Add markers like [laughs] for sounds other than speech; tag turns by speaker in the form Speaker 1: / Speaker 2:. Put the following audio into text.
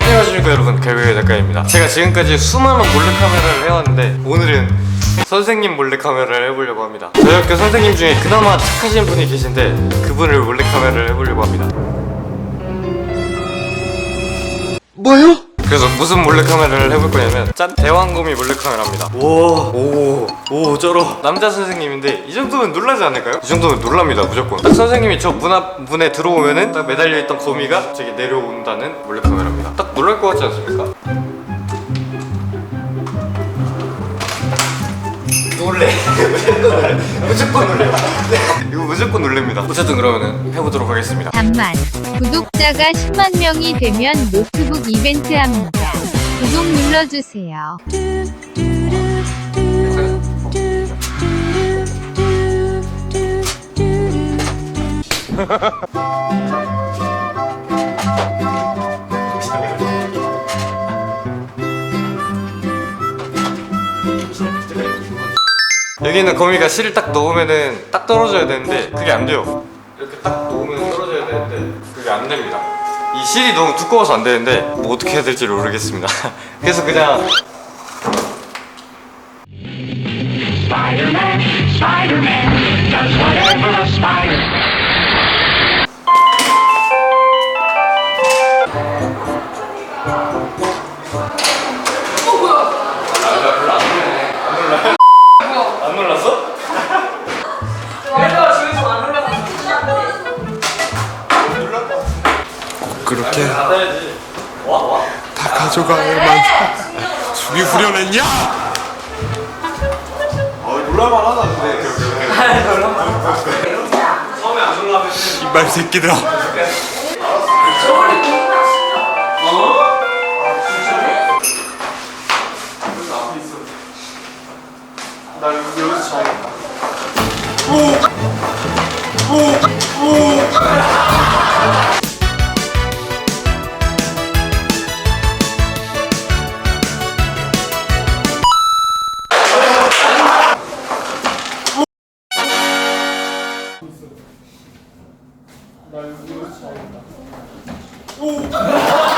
Speaker 1: 안녕하십니까 여러분. 개그의 작가입니다. 제가 지금까지 수많은 몰래카메라를 해왔는데 오늘은 선생님 몰래카메라를 해보려고 합니다. 저희 학교 선생님 중에 그나마 착하신 분이 계신데 그분을 몰래카메라를 해보려고 합니다.
Speaker 2: 뭐요?
Speaker 1: 그래서 무슨 몰래카메라를 해볼 거냐면 짠 대왕곰이 몰래카메라입니다 오오 오 쩔어 남자 선생님인데 이 정도면 놀라지 않을까요? 이 정도면 놀랍니다 무조건 딱 선생님이 저 문 앞 문에 들어오면은 딱 매달려 있던 거미가 저기 내려온다는 몰래카메라입니다 딱 놀랄 것 같지 않습니까? 놀래. [laughs] 무조건 놀래 이거 무조건 놀랍니다. 어쨌든 그러면은 해보도록 하겠습니다.
Speaker 3: 잠만 구독자가 10만 명이 되면 노트북 이벤트 합니다. 구독 눌러주세요. [laughs]
Speaker 1: 여기는 거미가 실을 딱 넣으면은 딱 떨어져야 되는데 그게 안 돼요. 이렇게 딱 놓으면 떨어져야 되는데 그게 안 됩니다. 이 실이 너무 두꺼워서 안 되는데 뭐 어떻게 해야 될지 모르겠습니다. [laughs] 그래서 그냥
Speaker 4: Spider-Man, Spider-Man does
Speaker 2: 그렇게. 다 가져갈 만큼 술이 후련했냐?
Speaker 1: 어 놀랄만 하다 근데. 처음에 안 놀라면
Speaker 2: 이발 새끼들아.
Speaker 1: 나 여기서 자 야겠다.
Speaker 2: 오! [laughs]